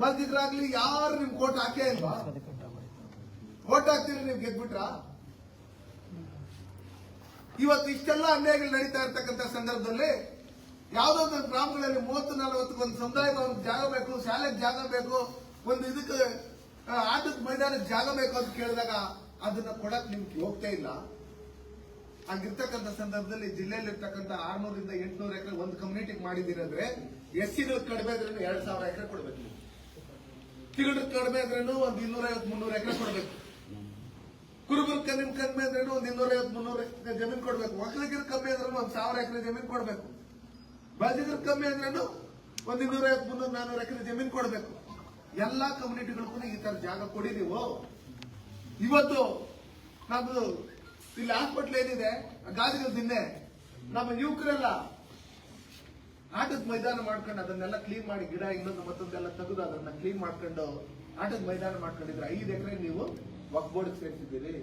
ಬಲ್ದಿದ್ರಾಗ್ಲಿ ಯಾರು ನಿಮ್ ಕೋಟ್ ಹಾಕೇ ಇಲ್ವಾ? ಓಟ್ ಹಾಕ್ತೀರಿ ನೀವು ಗೆದ್ಬಿಟ್ರ? ಇವತ್ತು ಇಷ್ಟೆಲ್ಲ ಅನ್ಯಾಯಗಳು ನಡೀತಾ ಇರ್ತಕ್ಕಂಥ ಸಂದರ್ಭದಲ್ಲಿ ಯಾವುದೋ ಒಂದು ಗ್ರಾಮಗಳಲ್ಲಿ ಮೂವತ್ತು ನಲವತ್ತು ಒಂದು ಸಮುದಾಯ ಒಂದು ಜಾಗ ಬೇಕು, ಶಾಲೆಗೆ ಜಾಗ ಬೇಕು, ಒಂದು ಇದಕ್ಕೆ ಆಟದ ಮೈದಾನಕ್ಕೆ ಜಾಗ ಬೇಕು ಅಂತ ಕೇಳಿದಾಗ ಅದನ್ನ ಕೊಡಕ್ ನಿಮ್ಗೆ ಹೋಗ್ತಾ ಇಲ್ಲ. ಹಾಗಿರ್ತಕ್ಕಂಥ ಸಂದರ್ಭದಲ್ಲಿ ಜಿಲ್ಲೆಯಲ್ಲಿ ಇರ್ತಕ್ಕಂಥ ಆರ್ನೂರಿಂದ ಎಂಟ್ನೂರು ಎಕರೆ ಒಂದು ಕಮ್ಯುನಿಟಿಗೆ ಮಾಡಿದಿರಂದ್ರೆ ಎಸ್ ಸಿಗಳು ಕಡಿಮೆ ಎರಡ್ ಸಾವಿರ ಎಕರೆ ಕೊಡ್ಬೇಕು ತಿಂಗಳ ಕಡಿಮೆ ಅಂದ್ರೇನು ಒಂದು ಇನ್ನೂರ ಮುನ್ನೂರ ಎಕರೆ ಕೊಡ್ಬೇಕು. ಕುರುಬರು ನಿಮ್ ಕಡಿಮೆ ಇದ್ರೂ ಒಂದು ಇನ್ನೂರ ಮುನ್ನೂರ ಎಕರೆ ಜಮೀನು ಕೊಡ್ಬೇಕು. ಒಕ್ಕಲಿಗರು ಕಮ್ಮಿ ಅಂದ್ರೂ ಒಂದು ಸಾವಿರ ಎಕರೆ ಜಮೀನು ಕೊಡ್ಬೇಕು. ಬಾಜಿಗರು ಕಮ್ಮಿ ಅಂದ್ರೂ ಒಂದು ಇನ್ನೂರ ಮುನ್ನೂರ ನಾನ್ನೂರು ಎಕರೆ ಜಮೀನು ಕೊಡ್ಬೇಕು. ಎಲ್ಲಾ ಕಮ್ಯುನಿಟಿಗಳಿಗೂ ಈ ತರ ಜಾಗ ಕೊಡಿ ನೀವು ಇವತ್ತು ನಮ್ದು ಇಲ್ಲಿ ಹಾಸ್ಪಿಟ್ಲ್ ಏನಿದೆ ಗಾದಿಗಳ ನಿನ್ನೆ ನಮ್ಮ ಯುವಕರೆಲ್ಲ ಆಟದ ಮೈದಾನ ಮಾಡ್ಕೊಂಡು ಅದನ್ನೆಲ್ಲ ಕ್ಲೀನ್ ಮಾಡಿ ಗಿಡ ಇನ್ನೊಂದು ಮತ್ತೊಂದೆಲ್ಲ ತೆಗೆದು ಅದನ್ನ ಕ್ಲೀನ್ ಮಾಡ್ಕೊಂಡು ಆಟದ ಮೈದಾನ ಮಾಡ್ಕೊಂಡಿದ್ರೆ ಐದು ಎಕರೆ ನೀವು ಬೋರ್ಡ್ ಸೇರಿಸಿದ್ದೀರಿ.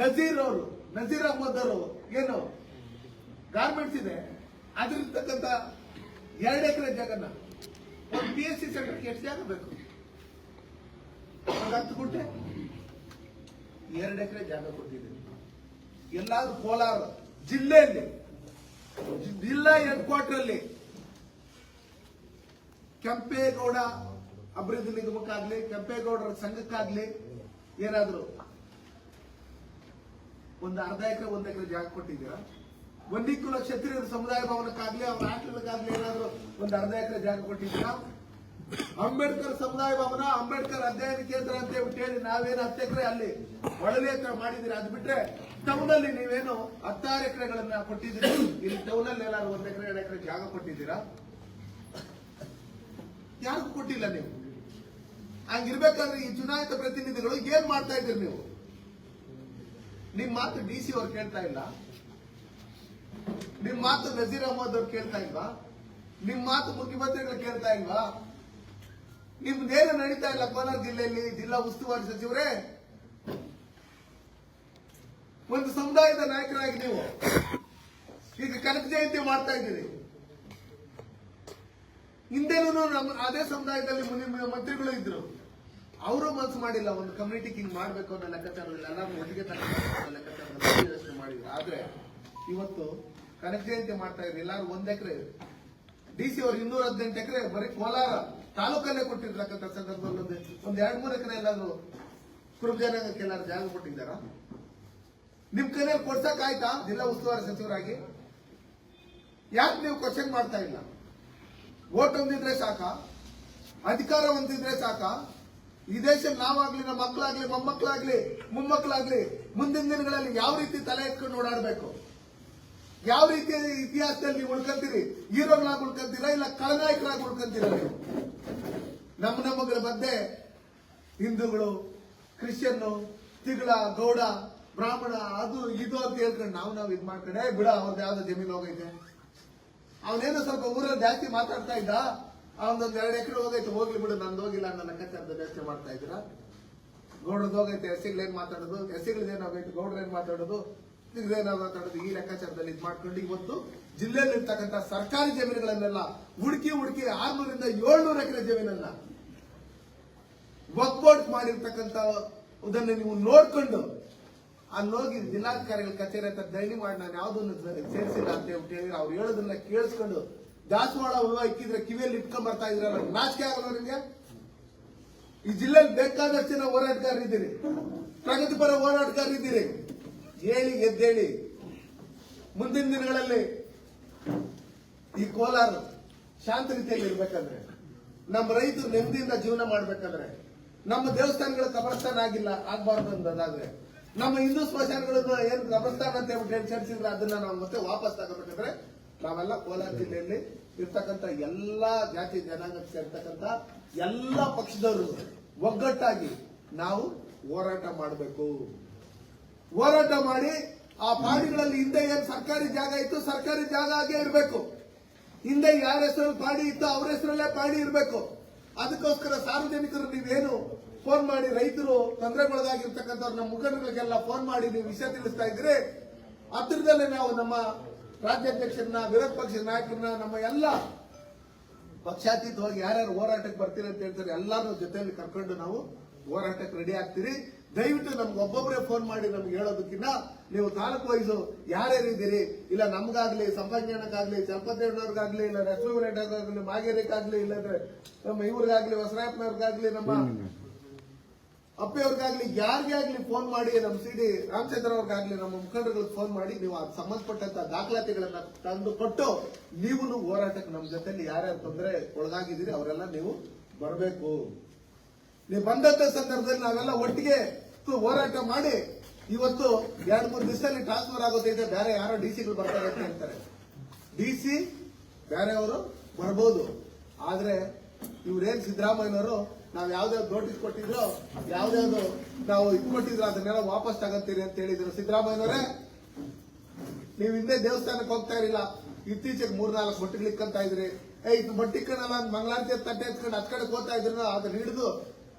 ನಜೀರ್ ಅವರು, ನಜೀರ್ ಅಹಮದ್ ಅವರು, ಏನು? ಗಾರ್ಮೆಂಟ್ಸ್ ಇದೆ. ಅದ್ರಿರ್ತಕ್ಕಂಥ ಎರಡು ಎಕರೆ ಜಾಗನ ಒಂದು ಪಿ ಎಸ್ ಸಿ ಸೆಂಟರ್ಗೆ ಎಷ್ಟು ಜಾಗ ಬೇಕು? ಹತ್ತು ಗುಂಟೆ? ಎರಡು ಎಕರೆ ಜಾಗ ಕೊಟ್ಟಿದ್ದೀನಿ ಎಲ್ಲಾದ್ರೂ ಕೋಲಾರ ಜಿಲ್ಲೆಯಲ್ಲಿ ಜಿಲ್ಲಾ ಹೆಡ್ ಕ್ವಾರ್ಟರ್ ಅಲ್ಲಿ ಕೆಂಪೇಗೌಡ ಅಭಿವೃದ್ಧಿ ನಿಗಮಕ್ಕಾಗ್ಲಿ, ಕೆಂಪೇಗೌಡರ ಸಂಘಕ್ಕಾಗ್ಲಿ ಏನಾದ್ರು ಒಂದು ಅರ್ಧ ಎಕರೆ, ಒಂದ್ ಎಕರೆ ಜಾಗ ಕೊಟ್ಟಿದ್ದೀರಾ? ಒಂದಿಕ್ಕುಲ ಕ್ಷತ್ರಿಯರ ಸಮುದಾಯ ಭವನಕ್ಕಾಗ್ಲಿ, ಅವ್ರ ಆಟಲಕ್ಕಾಗ್ಲಿ ಏನಾದ್ರು ಒಂದು ಅರ್ಧ ಎಕರೆ ಜಾಗ ಕೊಟ್ಟಿದ್ದೀರಾ? ಅಂಬೇಡ್ಕರ್ ಸಮುದಾಯ ಭವನ, ಅಂಬೇಡ್ಕರ್ ಅಧ್ಯಯನ ಕೇಂದ್ರ ಅಂತ ಹೇಳಿ ನಾವೇನು ಹತ್ತು ಎಕರೆ ಅಲ್ಲಿ ಒಳಗೆ ಮಾಡಿದಿರಿ ಅದು ಬಿಟ್ರೆ ಟೌನ್ ಅಲ್ಲಿ ನೀವೇನು ಹತ್ತಾರು ಎಕರೆಗಳನ್ನ ಕೊಟ್ಟಿದ್ದೀರಿ? ಇಲ್ಲಿ ಟೌನ್ ಅಲ್ಲಿ ಎಲ್ಲಾರು ಒಂದ್ ಎಕರೆ, ಎರಡು ಎಕರೆ ಜಾಗ ಕೊಟ್ಟಿದ್ದೀರಾ? ಯಾರಿಗೂ ಕೊಟ್ಟಿಲ್ಲ ನೀವು? ಹಂಗಿರ್ಬೇಕಾದ್ರೆ ಈ ಚುನಾಯಿತ ಪ್ರತಿನಿಧಿಗಳು ಏನ್ ಮಾಡ್ತಾ ಇದ್ದೀರಿ ನೀವು? ನಿಮ್ ಮಾತು ಡಿ ಸಿ ಅವ್ರು ಕೇಳ್ತಾ ಇಲ್ಲ? ನಿಮ್ ಮಾತು ನಜೀರ್ ಅಹಮದ್ ಅವ್ರು ಕೇಳ್ತಾ ಇಲ್ವಾ? ನಿಮ್ ಮಾತು ಮುಖ್ಯಮಂತ್ರಿಗಳು ಕೇಳ್ತಾ ಇಲ್ವಾ? ನಿಮ್ದೇನು ನಡೀತಾ ಇಲ್ಲ ಕೋಲಾರ ಜಿಲ್ಲೆಯಲ್ಲಿ ಜಿಲ್ಲಾ ಉಸ್ತುವಾರಿ ಸಚಿವರೇ. ಒಂದು ಸಮುದಾಯದ ನಾಯಕರಾಗಿ ನೀವು ಈಗ ಕನಕ ಜಯಂತಿ ಮಾಡ್ತಾ ಇದ್ದೀರಿ. ಹಿಂದೆನೂ ನಮ್ಮ ಅದೇ ಸಮುದಾಯದಲ್ಲಿ ಮುಂದಿನ ಮಂತ್ರಿಗಳು ಇದ್ರು. ಅವರು ಮನಸ್ಸು ಮಾಡಿಲ್ಲ, ಒಂದು ಕಮ್ಯುನಿಟಿ ಕಿಂಗ್ ಮಾಡ್ಬೇಕು ಅನ್ನೋ ಲೆಕ್ಕಾಚಾರದಲ್ಲಿ ಎಲ್ಲರೂ ಒಟ್ಟಿಗೆ ಲೆಕ್ಕಾಚಾರದಲ್ಲಿ ಯೋಚನೆ ಮಾಡಿದ್ರು. ಆದ್ರೆ ಇವತ್ತು ಕನಕ ಜಯಂತಿ ಮಾಡ್ತಾ ಇದ್ರು. ಎಲ್ಲರೂ ಒಂದ್ ಎಕರೆ. ಡಿ ಸಿ ಅವ್ರು ಇನ್ನೂರ ಹದಿನೆಂಟು ಎಕರೆ ಬರೀ ಕೋಲಾರ. ತಾಲೂಕಲ್ಲೇ ಕೊಟ್ಟಿರ್ತಕ್ಕಂಥ ಸಂದರ್ಭದಲ್ಲಿ ಒಂದು ಒಂದ್ ಎರಡ್ ಮೂರು ಎಕರೆ ಎಲ್ಲಾದ್ರೂ ಕುರುಬ ಜನಾಂಗಕ್ಕೆ ಎಲ್ಲಾರು ಜಾಗ ಕೊಟ್ಟಿದ್ದಾರಾ? ನಿಮ್ ಕೈಯಲ್ಲಿ ಕೊಡ್ಸಕ್ ಆಯ್ತಾ ಜಿಲ್ಲಾ ಉಸ್ತುವಾರಿ ಸಚಿವರಾಗಿ? ಯಾಕೆ ನೀವು ಕ್ವಶನ್ ಮಾಡ್ತಾ ಇಲ್ಲ? ಓಟ್ ಹೊಂದಿದ್ರೆ ಸಾಕ? ಅಧಿಕಾರ ಹೊಂದಿದ್ರೆ ಸಾಕ? ಈ ದೇಶ ನಾವಾಗ್ಲಿ, ನಮ್ಮ ಮಕ್ಕಳಾಗ್ಲಿ ಮೊಮ್ಮಕ್ಕಳಾಗ್ಲಿ ಮೊಮ್ಮಕ್ಕಳಾಗ್ಲಿ ಮುಂದಿನ ದಿನಗಳಲ್ಲಿ ಯಾವ ರೀತಿ ತಲೆ ಎತ್ಕೊಂಡು ಓಡಾಡಬೇಕು? ಯಾವ ರೀತಿ ಇತಿಹಾಸದಲ್ಲಿ ಉಳ್ಕೊಂತೀರಿ? ಹೀರೋಗಳಾಗಿ ಉಳ್ಕೊಂತೀರಾ ಇಲ್ಲ ಖಳನಾಯಕರಾಗಿ ಉಳ್ಕೊಂತೀರಾ ನೀವು? ನಮ್ಮ ನಮ್ಮಗಳ ಮಧ್ಯೆ ಹಿಂದೂಗಳು ಕ್ರಿಶ್ಚಿಯನ್ನು ತಿಗಳ ಗೌಡ ಬ್ರಾಹ್ಮಣ ಅದು ಇದು ಅಂತ ಹೇಳ್ಕೊಂಡು ನಾವು ನಾವು ಇದು ಮಾಡ್ಕೊಂಡೆ "ಏ, ಬಿಡ ಅವ್ರದ್ದು ಯಾವ್ದು ಜಮೀನು ಹೋಗೈತೆ. ಅವನೇನೋ ಸ್ವಲ್ಪ ಊರಲ್ಲಿ ಜಾಸ್ತಿ ಮಾತಾಡ್ತಾ ಇದ್ದ ಅವನೊಂದ್ ಎರಡು ಎಕರೆ ಹೋಗೈತೆ ಹೋಗ್ಲಿ ಬಿಡು ನಂದು ಹೋಗಿಲ್ಲ ನನ್ನ ಲೆಕ್ಕಾಚಾರದ ಯೋಚನೆ ಮಾಡ್ತಾ ಇದ್ದೀರಾ? ಗೌಡ್ರದ್ದು ಹೋಗೈತೆ ಎಸ್ಸಿಗಳೇನ್ ಮಾತಾಡೋದು? ಎಸ್ಸಿಗಳೇನ್ ಹೋಗೈತೆ? ಏನು ಮಾತಾಡೋದು? ಮಾತಾಡೋದು ಈ ಲೆಕ್ಕಾಚಾರದಲ್ಲಿ ಇದು ಮಾಡ್ಕೊಂಡು ಇವತ್ತು ಜಿಲ್ಲೆಯಲ್ಲಿ ಇರ್ತಕ್ಕಂಥ ಸರ್ಕಾರಿ ಜಮೀನುಗಳನ್ನೆಲ್ಲ ಹುಡುಕಿ ಹುಡುಕಿ ಆರ್ನೂರಿಂದ ಏಳ್ನೂರ ಎಕರೆ ಜಮೀನನ್ನ ವರ್ಕ್ಔಟ್ ಮಾಡಿರ್ತಕ್ಕಂಥ ಅದನ್ನ ನೀವು ನೋಡ್ಕೊಂಡು ಅಲ್ಲೋಗಿ ಜಿಲ್ಲಾಧಿಕಾರಿಗಳ ಕಚೇರಿ ಅಂತ ದಯನಿ ಮಾಡಿ ನಾನು ಯಾವ್ದನ್ನು ಸೇರಿಸಿಲ್ಲ ಅಂತ ಹೇಳಿ ಅವ್ರು ಹೇಳೋದನ್ನ ಕೇಳಿಸ್ಕೊಂಡು ದಾಸವಾಳ ಹೂವ ಇಕ್ಕಿದ್ರೆ ಕಿವಿಯಲ್ಲಿ ಇಟ್ಕೊಂಡ್ ಬರ್ತಾ ಇದ್ರಲ್ಲ, ನಾಚಿಕೆ ಆಗಲ್ಲ ನಿಮ್ಗೆ? ಈ ಜಿಲ್ಲೆಯಲ್ಲಿ ಬೇಕಾದಷ್ಟು ಜನ ಹೋರಾಟಗಾರರಿದ್ದೀರಿ. ಪ್ರಗತಿಪರ ಹೋರಾಟಗಾರರಿದ್ದೀರಿ. ಹೇಳಿ, ಎದ್ದೇಳಿ. ಮುಂದಿನ ದಿನಗಳಲ್ಲಿ ಈ ಕೋಲಾರ ಶಾಂತ ರೀತಿಯಲ್ಲಿ ಇರ್ಬೇಕಂದ್ರೆ, ನಮ್ಮ ರೈತರು ನೆಮ್ಮದಿಯಿಂದ ಜೀವನ ಮಾಡ್ಬೇಕಂದ್ರೆ, ನಮ್ಮ ದೇವಸ್ಥಾನಗಳು ಕಬರಸ್ಥಾನ ಆಗಿಲ್ಲ, ಆಗ್ಬಾರ್ದು ಅನ್ನೋದಾದ್ರೆ ನಮ್ಮ ಹಿಂದೂ ಸ್ಮಶಾನಗಳನ್ನು ಏನು ಕಬರಸ್ಥಾನ ಅಂತ ಹೇಳ್ಬಿಟ್ಟು ಚರ್ಚಿದ್ರೆ ಅದನ್ನ ನಾವು ಮತ್ತೆ ವಾಪಸ್ ತಗೋಬೇಕಂದ್ರೆ, ನಾವೆಲ್ಲ ಕೋಲಾರ ಜಿಲ್ಲೆಯಲ್ಲಿ ಇರ್ತಕ್ಕಂತ ಎಲ್ಲಾ ಜಾತಿ ಜನಾಂಗಕ್ಕೆ ಸೇರ್ತಕ್ಕಂಥ ಎಲ್ಲ ಪಕ್ಷದವರು ಒಗ್ಗಟ್ಟಾಗಿ ನಾವು ಹೋರಾಟ ಮಾಡಬೇಕು. ಹೋರಾಟ ಮಾಡಿ ಆ ಪಾಡಿಗಳಲ್ಲಿ ಹಿಂದೆ ಏನ್ ಸರ್ಕಾರಿ ಜಾಗ ಇತ್ತು, ಸರ್ಕಾರಿ ಜಾಗ ಆಗೇ ಇರಬೇಕು. ಹಿಂದೆ ಯಾರ ಹೆಸರಲ್ಲಿ ಪಾಡಿ ಇತ್ತು ಅವ್ರ ಹೆಸರಲ್ಲೇ ಪಾಡಿ ಇರಬೇಕು. ಅದಕ್ಕೋಸ್ಕರ ಸಾರ್ವಜನಿಕರು ನೀವೇನು ಫೋನ್ ಮಾಡಿ ರೈತರು ತೊಂದರೆಗೊಳಗಾಗಿರ್ತಕ್ಕಂಥವ್ರು ನಮ್ಮ ಮುಖಂಡರಿಗೆಲ್ಲ ಫೋನ್ ಮಾಡಿ ನೀವು ವಿಷಯ ತಿಳಿಸ್ತಾ ಇದ್ರೆ ಹತ್ತಿರದಲ್ಲೇ ನಾವು ನಮ್ಮ ರಾಜ್ಯಾಧ್ಯಕ್ಷರನ್ನ, ವಿರೋಧ ಪಕ್ಷದ ನಾಯಕರನ್ನ, ನಮ್ಮ ಎಲ್ಲ ಪಕ್ಷಾತೀತವಾಗಿ ಯಾರ್ಯಾರು ಹೋರಾಟಕ್ಕೆ ಬರ್ತೀರಿ ಅಂತ ಹೇಳ್ತಾರೆ ಎಲ್ಲಾರು ಜೊತೆಯಲ್ಲಿ ಕರ್ಕೊಂಡು ನಾವು ಹೋರಾಟಕ್ಕೆ ರೆಡಿ ಆಗ್ತೀರಿ. ದಯವಿಟ್ಟು ನಮ್ಗೆ ಒಬ್ಬೊಬ್ಬರೇ ಫೋನ್ ಮಾಡಿ ನಮ್ಗೆ ಹೇಳೋದಕ್ಕಿಂತ ನೀವು ತಾಲೂಕು ವೈಸು ಯಾರ್ಯಾರು ಇದ್ದೀರಿ? ಇಲ್ಲ ನಮ್ಗಾಗ್ಲಿ ಸಂಪಜ್ಞಾನಕ್ಕಾಗ್ಲಿ ಚಲಪತಿಯವ್ರಿಗಾಗ್ಲಿ ಇಲ್ಲ ಲಕ್ಷ್ಮೀನಾರಾಯಣಗಾಗ್ಲಿ ಮಾಗೇರಿಗಾಗ್ಲಿ ಇಲ್ಲಾಂದ್ರೆ ನಮ್ಮ ಇವ್ರಿಗಾಗ್ಲಿ ಹೊಸರಾಯಪ್ಪನವ್ರಿಗಾಗ್ಲಿ ನಮ್ಮ ಅಪ್ಪೆಯವ್ರಿಗಾಗ್ಲಿ ಯಾರಿಗೆ ಆಗ್ಲಿ ಫೋನ್ ಮಾಡಿ ನಮ್ಮ ಸಿ ಡಿ ರಾಮಚಂದ್ರ ಅವ್ರಿಗಾಗ್ಲಿ ನಮ್ಮ ಮುಖಂಡರುಗಳಿಗೆ ಫೋನ್ ಮಾಡಿ ನೀವು ಅದ್ ಸಂಬಂಧಪಟ್ಟಂತ ದಾಖಲಾತಿಗಳನ್ನ ತಂದು ಕೊಟ್ಟು ನೀವು ಹೋರಾಟಕ್ಕೆ ನಮ್ಮ ಜೊತೆಲಿ ಯಾರ್ಯಾರು ತೊಂದರೆ ಒಳಗಾಗಿದ್ದೀರಿ ಅವರೆಲ್ಲ ನೀವು ಬರಬೇಕು. ನೀವು ಬಂದಂತ ಸಂದರ್ಭದಲ್ಲಿ ನಾವೆಲ್ಲ ಒಟ್ಟಿಗೆ ಹೋರಾಟ ಮಾಡಿ ಇವತ್ತು ಎರಡ್ ಮೂರು ದಿವಸದಲ್ಲಿ ಟ್ರಾನ್ಸ್ಫರ್ ಆಗೋದೈತೆ ಬೇರೆ ಯಾರೋ ಡಿ ಸಿಗಳು ಬರ್ತಾರೆ ಅಂತ ಹೇಳ್ತಾರೆ. ಡಿ ಸಿ ಬೇರೆಯವರು ಬರ್ಬೋದು. ಆದ್ರೆ ಇವ್ರೇನ್ ಸಿದ್ದರಾಮಯ್ಯನವರು ನಾವು ಯಾವ್ದಾವ್ದು ನೋಟಿಸ್ ಕೊಟ್ಟಿದ್ರು ಯಾವ್ದಾವ್ದು ನಾವು ಇದು ಕೊಟ್ಟಿದ್ರು ಅದನ್ನೆಲ್ಲ ವಾಪಸ್ ತಗೋತೀರಿ ಅಂತ ಹೇಳಿದ್ರು. ಸಿದ್ದರಾಮಯ್ಯನವರೇ, ನೀವು ಹಿಂದೆ ದೇವಸ್ಥಾನಕ್ಕೆ ಹೋಗ್ತಾ ಇರಲಿಲ್ಲ. ಇತ್ತೀಚೆಗೆ ಮೂರ್ನಾಲ್ಕು ನಾಲ್ಕು ಇಕ್ಕಂತ ಇದ್ರಿ. ಏ ಇದು ಬಟ್ಟಿಕ್ಕನಲ್ಲ ಮಂಗಳಾರತಿ ತಟ್ಟೆ ಎತ್ಕೊಂಡು ಹತ್ ಕಡೆ ಹೋಗ್ತಾ ಇದ್ರು ಅದನ್ನ ಹಿಡಿದು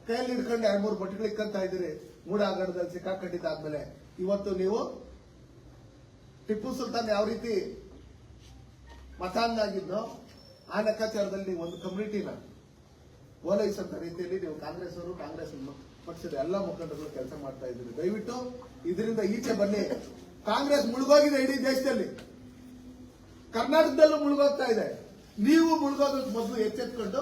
ಕೈಯಲ್ಲಿ ಹಿಡ್ಕೊಂಡು ಎರಡ್ ಮೂರು ಮೊಟ್ಟಿಗ್ಲಿಕ್ಕಂತ ಇದ್ರಿ. ಮೂಡಾಗಡದಲ್ಲಿ ಸಿಕ್ಕಾಕೊಂಡಿದ್ದಾದ್ಮೇಲೆ ಇವತ್ತು ನೀವು ಟಿಪ್ಪು ಸುಲ್ತಾನ್ ಯಾವ ರೀತಿ ಮತಾಂಧಾಗಿದ್ನೋ ಆ ಲೆಕ್ಕಾಚಾರದಲ್ಲಿ ನೀವು ಒಂದು ಕಮ್ಯುನಿಟಿನ ಓಲೈಸಂತ ರೀತಿಯಲ್ಲಿ ನೀವು ಕಾಂಗ್ರೆಸ್ ಅವರು ಕಾಂಗ್ರೆಸ್ ಪಕ್ಷದ ಎಲ್ಲ ಮುಖಂಡರು ಕೆಲಸ ಮಾಡ್ತಾ ಇದ್ದೀರಿ. ದಯವಿಟ್ಟು ಇದರಿಂದ ಈಚೆ ಬನ್ನಿ. ಕಾಂಗ್ರೆಸ್ ಮುಳುಗೋಗಿದೆ ಇಡೀ ದೇಶದಲ್ಲಿ. ಕರ್ನಾಟಕದಲ್ಲೂ ಮುಳುಗೋಗ್ತಾ ಇದೆ. ನೀವು ಮುಳುಗೋದಕ್ಕೆ ಮೊದಲು ಎಚ್ಚೆತ್ಕೊಂಡು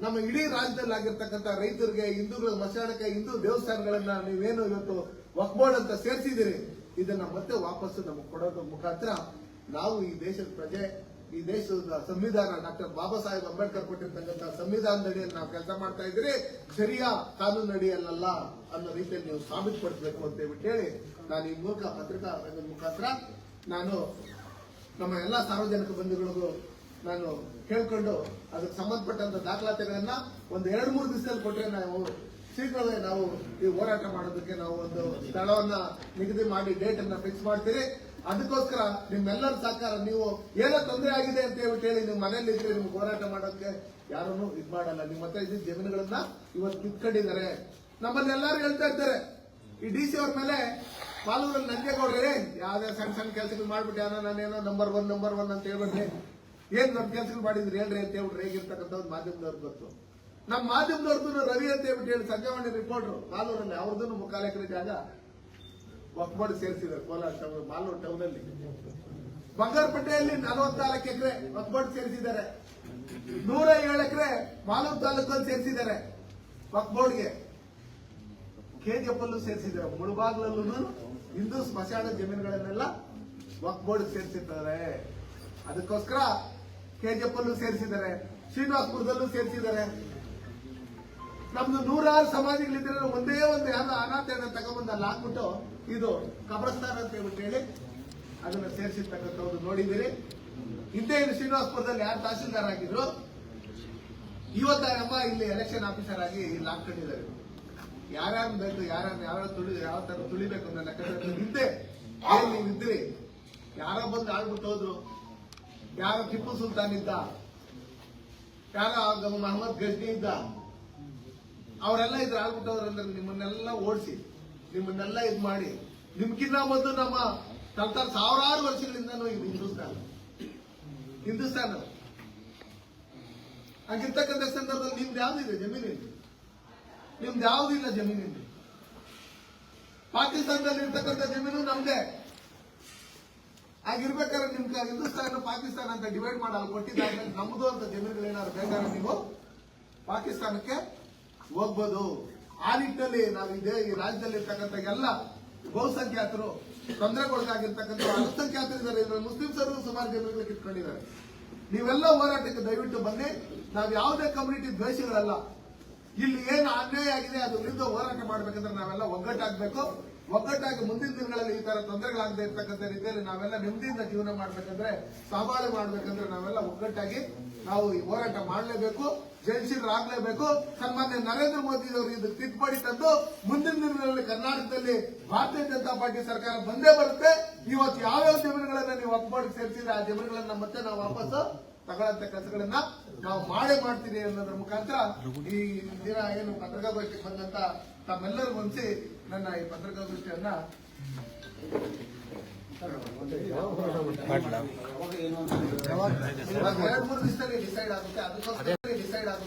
ನಮ್ಮ ಇಡೀ ರಾಜ್ಯದಲ್ಲಿ ಆಗಿರ್ತಕ್ಕಂಥ ರೈತರಿಗೆ ಹಿಂದೂಗಳ ಮಶಾಣಕ್ಕೆ ಹಿಂದೂ ದೇವಸ್ಥಾನಗಳನ್ನ ನೀವೇನು ಇವತ್ತು ವಕ್ಬೋರ್ಡ್ ಅಂತ ಸೇರಿಸಿದಿರಿ ಇದನ್ನ ಮತ್ತೆ ವಾಪಸ್ಸು ನಮಗೆ ಕೊಡೋದ್ರ ಮುಖಾಂತರ ನಾವು ಈ ದೇಶದ ಪ್ರಜೆ, ಈ ದೇಶದ ಸಂವಿಧಾನ ಡಾಕ್ಟರ್ ಬಾಬಾ ಸಾಹೇಬ್ ಅಂಬೇಡ್ಕರ್ ಕೊಟ್ಟಿರ್ತಕ್ಕಂಥ ಸಂವಿಧಾನದ ಅಡಿಯಲ್ಲಿ ನಾವು ಕೆಲಸ ಮಾಡ್ತಾ ಇದ್ದೀರಿ, ಸರಿಯಾ ಕಾನೂನು ಅಡಿಯಲ್ಲ ಅನ್ನೋ ರೀತಿಯಲ್ಲಿ ನೀವು ಸಾಬೀತುಪಡಿಸಬೇಕು ಅಂತ ಹೇಳ್ಬಿಟ್ಟು ಹೇಳಿ ನಾನು ಈ ಮೂಲಕ ಪತ್ರಿಕಾ ಮುಖಾಂತರ ನಾನು ನಮ್ಮ ಎಲ್ಲ ಸಾರ್ವಜನಿಕ ಬಂಧುಗಳಿಗೂ ನಾನು ಕೇಳ್ಕೊಂಡು ಅದಕ್ಕೆ ಸಂಬಂಧಪಟ್ಟಂತ ದಾಖಲಾತಿಗಳನ್ನ ಒಂದು ಎರಡು ಮೂರು ದಿವಸದಲ್ಲಿ ಕೊಟ್ಟರೆ ನಾವು ಶೀಘ್ರವೇ ನಾವು ಈ ಹೋರಾಟ ಮಾಡೋದಕ್ಕೆ ನಾವು ಒಂದು ಸ್ಥಳವನ್ನ ನಿಗದಿ ಮಾಡಿ ಡೇಟ್ ಅನ್ನ ಫಿಕ್ಸ್ ಮಾಡ್ತೀರಿ. ಅದಕ್ಕೋಸ್ಕರ ನಿಮ್ಮೆಲ್ಲರ ಸಹಕಾರ, ನೀವು ಏನೋ ತೊಂದರೆ ಆಗಿದೆ ಅಂತ ಹೇಳ್ಬಿಟ್ಟು ಹೇಳಿ, ನೀವು ಮನೆಯಲ್ಲಿ ಇದ್ರೆ ನಿಮ್ಗೆ ಹೋರಾಟ ಮಾಡೋಕ್ಕೆ ಯಾರನ್ನು ಇದ್ ಮಾಡಲ್ಲ. ನಿಮ್ಮ ಹತ್ರ ಇದ್ದ ಜಮೀನುಗಳನ್ನ ಇವತ್ತು ಕಿತ್ಕೊಂಡಿದ್ದಾರೆ. ನಮ್ಮಲ್ಲಿ ಎಲ್ಲರೂ ಹೇಳ್ತಾ ಇದ್ದಾರೆ. ಈ ಡಿ ಸಿ ಅವ್ರ ಮೇಲೆ ಪಾಲೂರಲ್ಲಿ ನಂಜೇಗೌಡ್ರೆ ಯಾವ್ದೇ ಸಣ್ಣ ಸಣ್ಣ ಕೆಲಸಗಳು ಮಾಡ್ಬಿಟ್ಟು ನಾನೇನೋ ನಂಬರ್ ಒನ್ ನಂಬರ್ ಒನ್ ಅಂತ ಹೇಳ್ಬಿಟ್ರೆ ಏನ್ ನಮ್ ಕೆಲಸಗಳು ಮಾಡಿದ್ರು ಹೇಳ್ರಿ ಅಂತ ಹೇಳ್ಬಿಟ್ರೆ ಹೇಗಿರ್ತಕ್ಕಂಥ ಒಂದು ಮಾಧ್ಯಮದವ್ರಿಗೆ ಗೊತ್ತು ನಮ್ಮ ಮಾಧ್ಯಮದವ್ರದ್ದು ರವಿ ಅಂತ ಹೇಳ್ಬಿಟ್ಟು ಹೇಳಿ ಸಂಜೆವಾಣಿ ರಿಪೋರ್ಟರ್ ಮಾಲೂರಲ್ಲಿ ಅವ್ರದ್ದು ಎಕರೆ ಜಾಗ ಒಕ್ಬೋರ್ಡ್ ಸೇರಿಸಿದ್ದಾರೆ, ಕೋಲಾರ ಟೌನ್ ಮಾಲೂರು ಟೌನ್ ಅಲ್ಲಿ. ಬಂಗಾರಪೇಟೆಯಲ್ಲಿ ನಲವತ್ನಾಲ್ಕು ಎಕರೆ ಒಕ್ಬೋರ್ಡ್ ಸೇರಿಸಿದ್ದಾರೆ. ನೂರ ಏಳು ಎಕರೆ ಮಾಲೂರು ತಾಲೂಕಲ್ಲಿ ಸೇರಿಸಿದ್ದಾರೆ ಒಕ್ಬೋರ್ಡ್ಗೆ ಕೆಜಿಎಫಲ್ಲೂ ಸೇರಿಸಿದ್ದಾರೆ ಮುಳುಬಾಗ್ಲಲ್ಲೂ ಹಿಂದೂ ಸ್ಮಶಾನ ಜಮೀನುಗಳನ್ನೆಲ್ಲ ವಕ್ ಬೋರ್ಡ್ ಸೇರಿಸಿದ್ದಾರೆ. ಅದಕ್ಕೋಸ್ಕರ ಕೆಜಿಎಫ್ ಸೇರಿಸಿದ್ದಾರೆ, ಶ್ರೀನಿವಾಸಪುರದಲ್ಲೂ ಸೇರಿಸಿದ್ದಾರೆ. ನಮ್ದು ನೂರಾರು ಸಮಾಧಿಗಳಿದ್ರೆ ಒಂದೇ ಒಂದು ಯಾರು ಅನಾಥೆಯನ್ನ ತಗೊಂಬಂದು ಅಲ್ಲಿ ಹಾಕ್ಬಿಟ್ಟು ಇದು ಕಬ್ರಸ್ತಾನ ಅಂತ ಹೇಳ್ಬಿಟ್ಟು ಹೇಳಿ ಅದನ್ನ ಸೇರಿಸಿರ್ತಕ್ಕಂಥವ್ರು ನೋಡಿದಿರಿ ಹಿಂದೆ ಏನು ಶ್ರೀನಿವಾಸಪುರದಲ್ಲಿ ಯಾರು ತಹಸೀಲ್ದಾರ್ ಆಗಿದ್ರು? ಇವತ್ತ ಅಮ್ಮ ಇಲ್ಲಿ ಎಲೆಕ್ಷನ್ ಆಫೀಸರ್ ಆಗಿ ಇಲ್ಲಿ ಹಾಕೊಂಡಿದ್ದಾರೆ ಯಾರ್ಯಾರು ಬೇಕು, ಯಾರ್ಯಾರು ಯಾವ ತುಳಿ, ಯಾವ ತರ ತುಳಿಬೇಕು ಅನ್ನೋ ಲೆಕ್ಕದಲ್ಲಿ ಹಿಂದೆ ಇದ್ರಿ ಯಾರೋ ಬಂದು ಆಳ್ಬಿಟ್ಟು ಹೋದ್ರು. ಯಾರೋ ಟಿಪ್ಪು ಸುಲ್ತಾನ್ ಇದ್ದ? ಯಾರೋ ಮಹಮ್ಮದ್ ಗಜ್ನಿ ಇದ್ದ? ಅವರೆಲ್ಲ ಇದ್ರ ಆಗ್ಬಿಟ್ಟವ್ರಂದ್ರೆ ನಿಮ್ಮನ್ನೆಲ್ಲ ಓಡಿಸಿ, ನಿಮ್ಮನ್ನೆಲ್ಲ ಇದ್ ಮಾಡಿ ನಿಮ್ಗಿನ್ನ ಮೊದಲು ನಮ್ಮ ತರ್ತಾರ ಸಾವಿರಾರು ವರ್ಷಗಳಿಂದನೂ ಇದು ಹಿಂದೂಸ್ತಾನ. ಹಿಂದೂಸ್ತಾನ ಹಾಗಿರ್ತಕ್ಕಂಥ ಸಂದರ್ಭದಲ್ಲಿ ನಿಮ್ದು ಯಾವ್ದಿದೆ ಜಮೀನಿದೆ? ನಿಮ್ದು ಯಾವುದಿಲ್ಲ ಜಮೀನಿದೆ? ಪಾಕಿಸ್ತಾನದಲ್ಲಿ ಇರ್ತಕ್ಕಂಥ ಜಮೀನು ನಮ್ದೇ. ಆಗಿರ್ಬೇಕಾದ್ರೆ ನಿಮ್ಗೆ ಹಿಂದೂಸ್ತಾನ, ಪಾಕಿಸ್ತಾನ ಅಂತ ಡಿವೈಡ್ ಮಾಡಲ್ಲ ಕೊಟ್ಟಿದ್ದಾದ್ಮೇಲೆ ನಮ್ದು ಅಂತ ಜನರುಗಳು ಏನಾದ್ರು ಬೇಕಾದ್ರೆ ನೀವು ಪಾಕಿಸ್ತಾನಕ್ಕೆ ಹೋಗ್ಬೋದು. ಆ ನಿಟ್ಟಿನಲ್ಲಿ ನಾವು ಇದೇ ಈ ರಾಜ್ಯದಲ್ಲಿ ಇರ್ತಕ್ಕಂಥ ಎಲ್ಲ ಬಹುಸಂಖ್ಯಾತರು ತೊಂದರೆಗೊಳಗಾಗಿರ್ತಕ್ಕಂಥ ಅಲ್ಪಸಂಖ್ಯಾತರು ಇದ್ದಾರೆ. ಇದ್ರಲ್ಲಿ ಮುಸ್ಲಿಮ್ಸರು ಸುಮಾರು ಜನರುಗಳು ಕಿತ್ಕೊಂಡಿದ್ದಾರೆ. ನೀವೆಲ್ಲ ಹೋರಾಟಕ್ಕೆ ದಯವಿಟ್ಟು ಬನ್ನಿ. ನಾವು ಯಾವುದೇ ಕಮ್ಯುನಿಟಿ ದ್ವೇಷಗಳಲ್ಲ. ಇಲ್ಲಿ ಏನು ಅನ್ಯಾಯ ಆಗಿದೆ, ಅದು ವಿರುದ್ಧ ಹೋರಾಟ ಮಾಡ್ಬೇಕಂದ್ರೆ ನಾವೆಲ್ಲ ಒಗ್ಗಟ್ಟಾಗಬೇಕು. ಒಗ್ಗಟ್ಟಾಗಿ ಮುಂದಿನ ದಿನಗಳಲ್ಲಿ ಈ ತರ ತೊಂದರೆಗಳಾಗದೇ ಇರ್ತಕ್ಕಂಥ ರೀತಿಯಲ್ಲಿ ನಾವೆಲ್ಲ ನೆಮ್ಮದಿಯಿಂದ ಜೀವನ ಮಾಡ್ಬೇಕಂದ್ರೆ, ಸವಾಲು ಮಾಡ್ಬೇಕಂದ್ರೆ ನಾವೆಲ್ಲ ಒಗ್ಗಟ್ಟಾಗಿ ನಾವು ಈ ಹೋರಾಟ ಮಾಡಲೇಬೇಕು, ಜಯಶೀಲರಾಗಲೇಬೇಕು. ಸನ್ಮಾನ್ಯ ನರೇಂದ್ರ ಮೋದಿ ಅವರು ಇದು ತಿದ್ದುಪಡಿ ತಂದು ಮುಂದಿನ ದಿನಗಳಲ್ಲಿ ಕರ್ನಾಟಕದಲ್ಲಿ ಭಾರತೀಯ ಜನತಾ ಪಾರ್ಟಿ ಸರ್ಕಾರ ಬಂದೇ ಬರುತ್ತೆ. ಇವತ್ತು ಯಾವ್ಯಾವ ಜಮೀನುಗಳನ್ನ ನೀವು ಒಪ್ಪಬಾರ್ದು ಸೇರಿಸಿದ್ರೆ ಆ ಜಮೀನುಗಳನ್ನ ಮತ್ತೆ ನಾವು ವಾಪಸ್ ತಗೊಳ್ಳಂತ ಕೆಲಸಗಳನ್ನ ನಾವು ಮಾಡೇ ಮಾಡ್ತೀವಿ ಅನ್ನೋದ್ರ ಮುಖಾಂತರ ಈ ದಿನ ಏನು ಪತ್ರಿಕಾಗೋಷ್ಠಿಗೆ ಬಂದಂತ ತಮ್ಮೆಲ್ಲರಿಗೂ ಹೊಂದಿಸಿ ನನ್ನ ಈ ಪತ್ರಿಕಾ ದೃಷ್ಟಿಯನ್ನ ಎರಡು ಮೂರು ದಿವಸದಲ್ಲಿ ಡಿಸೈಡ್ ಆಗುತ್ತೆ ಅದಕ್ಕೋಸ್ಕರ ಡಿಸೈಡ್ ಆಗುತ್ತೆ.